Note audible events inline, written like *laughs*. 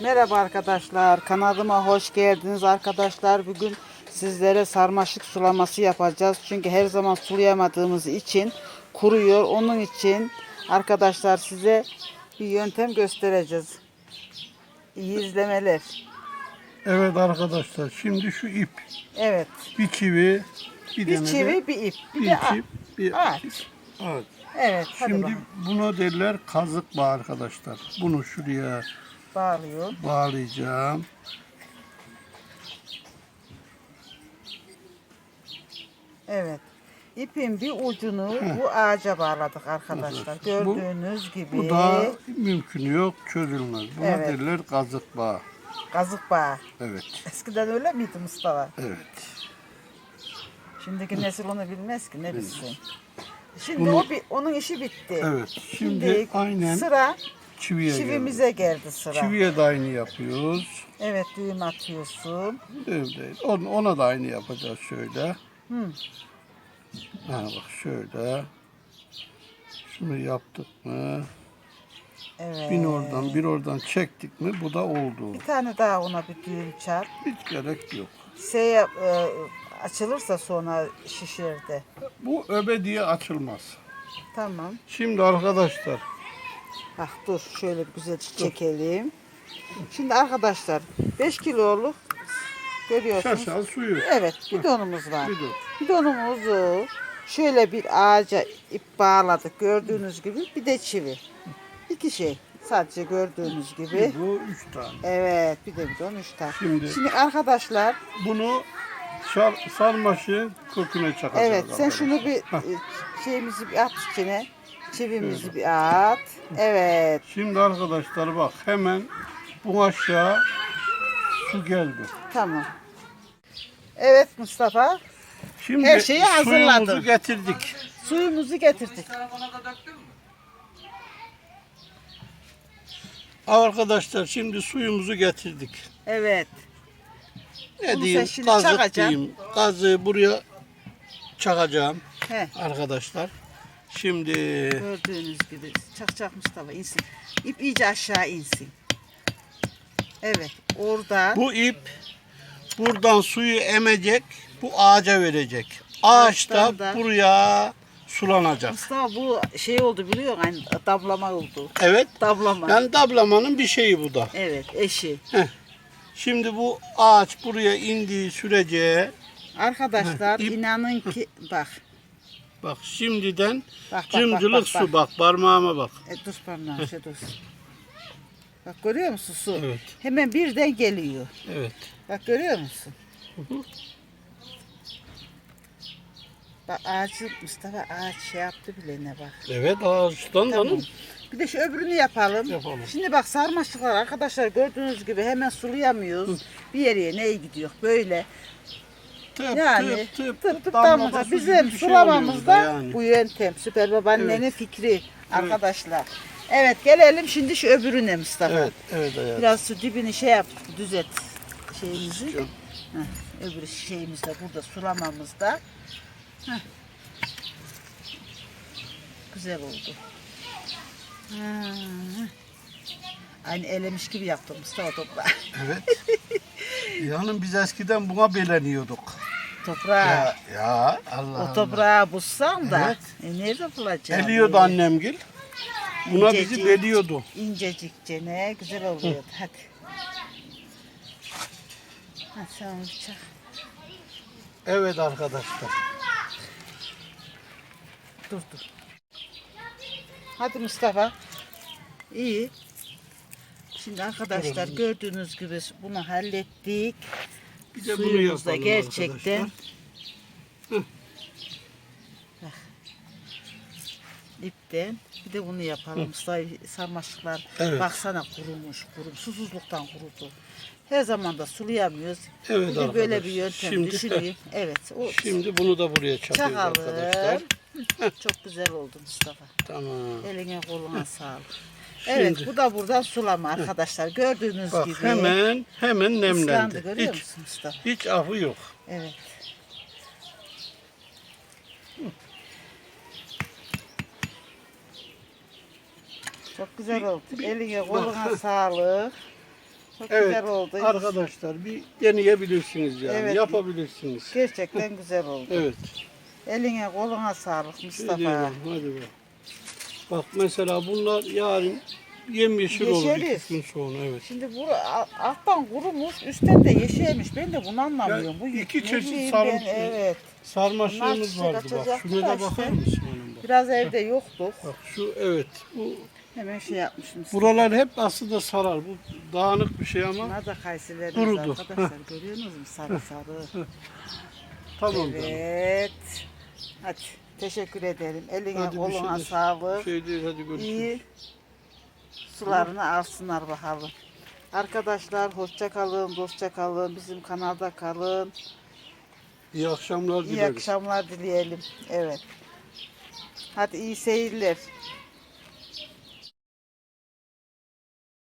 Merhaba arkadaşlar. Kanalıma hoş geldiniz arkadaşlar. Bugün sizlere sarmaşık sulaması yapacağız. Çünkü her zaman sulayamadığımız için kuruyor. Onun için arkadaşlar size bir yöntem göstereceğiz. İyi izlemeler. Evet arkadaşlar şimdi şu ip Evet. bir çivi bir, Bir çivi, bir ip. Bir, bir de çiv bir ağaç. ağaç. Evet. Şimdi buna derler kazık bağ arkadaşlar. Bunu şuraya Bağlıyor. bağlayacağım. Evet. İpin bir ucunu bu ağaca bağladık arkadaşlar. Arkadaşlar, bu- Gördüğünüz gibi. Bu da mümkün yok çözülmez. Buna Evet. derler kazık bağ. Kazık bağı. Evet. Eskiden öyle miydi Mustafa? Evet. Şimdiki nesil onu bilmez ki ne bilsin. Şimdi Bunu- o bir, onun işi bitti. Evet. Şimdi aynen sıra çiviye çivimize geldi sıra. Çiviye de aynı yapıyoruz. Evet düğüm atıyorsun. Öyle. Ona, ona da aynı yapacağız şöyle. Hı. Ha bak şöyle. Şunu yaptık mı? Evet. Bir oradan bir oradan çektik mi bu da oldu. Bir tane daha ona bir düğüm çarp. Hiç gerek yok. Şey yap- e, açılırsa sonra şişirdi. Bu öbe diye açılmaz. Tamam. Şimdi arkadaşlar Ah dur şöyle güzel çekelim. Şimdi arkadaşlar 5 kiloluk görüyorsunuz. şaşal suyu. Evet bidonumuz var. Bir de Bidonumuzu şöyle bir ağaca ip bağladık gördüğünüz gibi bir de çivi. İki şey sadece gördüğünüz gibi. bu üç tane. Evet bir de bidon üç tane. Şimdi- Şimdi arkadaşlar Bunu şar, sarmaşı köküne çakacağız. evet sen şunu bir e, şeyimizi bir at içine. Çivimizi bir at. Evet. Şimdi arkadaşlar bak hemen bu aşağı su geldi. Tamam. Evet Mustafa. Şimdi Her şeyi hazırladım. suyumuzu getirdik. Suyumuzu getirdik. Arkadaşlar şimdi suyumuzu getirdik. Evet. Ne Bunu diyeyim? şimdi Kazık çakacaksın. diyeyim. Kazığı buraya çakacağım He. arkadaşlar. Şimdi Gördüğünüz gibi çak çak Mustafa insin. İp iyice aşağı insin. Evet oradan bu ip buradan suyu emecek, bu ağaca verecek. Ağaç da buraya sulanacak. Mustafa bu şey oldu biliyor musun? Hani dablama oldu. Evet. Dablama. Yani dablamanın bir şeyi bu da. Evet eşi. Şimdi bu ağaç buraya indiği sürece Arkadaşlar ip- inanın ki bak. Bak şimdiden Bak bak cımcılık bak, bak, su bak parmağıma bak. E, dur parmağım şey dur. Bak görüyor musun su? Evet. Hemen birden geliyor. Evet. Bak görüyor musun? hı. Bak ağacı Mustafa ağaç şey yaptı bile ne bak. Evet ağaçtan Tamam. Bir de şu öbürünü yapalım. Yapalım. Şimdi bak sarmaşıklar arkadaşlar gördüğünüz gibi hemen sulayamıyoruz. Bir yere neye gidiyor böyle. Tıp Yani tıp tıp, tıp tıp damlama damlaca. su Bizim şey sulamamızda yani. bu yöntem. Süper babaannenin fikri arkadaşlar. Evet gelelim şimdi şu öbürüne Mustafa. Evet, evet hayatım. Biraz su dibini şey yap düzelt şeyimizi. Şu- Heh, öbür şeyimiz de burada sulamamızda. Heh. Güzel oldu. Ha. Aynı elemiş gibi yaptım Mustafa toprağı. Evet. *laughs* Yani biz eskiden buna beleniyorduk. Toprağı. Ya, ya Allah o Allah. toprağı bulsam da e, nerede bulacağım? Eliyordu annemgil. Buna bizi İncecik. beliyordu. İncecikçe ne güzel oluyordu. Hadi. Hadi sen. Evet arkadaşlar. Dur dur. Hadi Mustafa. İyi. Şimdi arkadaşlar gördüğünüz gibi bunu hallettik. Bir de bunu Suyumuz da yapalım gerçekten arkadaşlar. ipten. Bir de bunu yapalım. Mustafa sarmaşıklar Evet. baksana kurumuş, kurum. Susuzluktan kurudu. Her zaman da sulayamıyoruz. Evet Bugün böyle arkadaş. bir yöntem Şimdi- düşüneyim. *laughs* Evet. O Şimdi bunu da buraya çakıyoruz arkadaşlar. çakalım. Çok güzel oldu Mustafa. Tamam. Eline koluna sağlık. Evet Şimdi- bu da buradan sulama arkadaşlar. Gördüğünüz Bak gibi. hemen hemen nemlendi. görüyor Hiç, musun Mustafa? hiç afı yok. Evet. Çok güzel oldu. Eline koluna *laughs* sağlık. Çok Evet güzel oldu. arkadaşlar bir deneyebilirsiniz yani. Evet. Yapabilirsiniz. Gerçekten güzel oldu. Evet. Eline koluna sağlık Şey Mustafa. diyelim, hadi bak. Bak mesela bunlar yarın yemyeşil olur Yeşeriz. iki gün sonra evet. Şimdi bu a- alttan kurumuş, üstten de yeşermiş. Ben de bunu anlamıyorum. Bu iki ne çeşit bileyim sarım- ben, Evet. Sarmaşığımız Bunlar vardı bak. çıkartacaktı Şuna da da bakar işte. mısın hanım bak. Biraz evde yoktuk. Bak şu evet. Bu Hemen şey yapmışım. buralar hep aslında sarar. Bu dağınık bir şey ama Bunlar da kaysilerimiz Kurudu. arkadaşlar. Görüyorsunuz mu? Sarı sarı. tamam canım. Evet. Hadi teşekkür ederim. Eline Hadi bir koluna şey- sağlık. Şey değil hadi görüşürüz. İyi sularını alsınlar bakalım. Arkadaşlar hoşça kalın, dostça kalın. Bizim kanalda kalın. İyi akşamlar İyi dileriz. akşamlar dileyelim. Evet. Hadi iyi seyirler.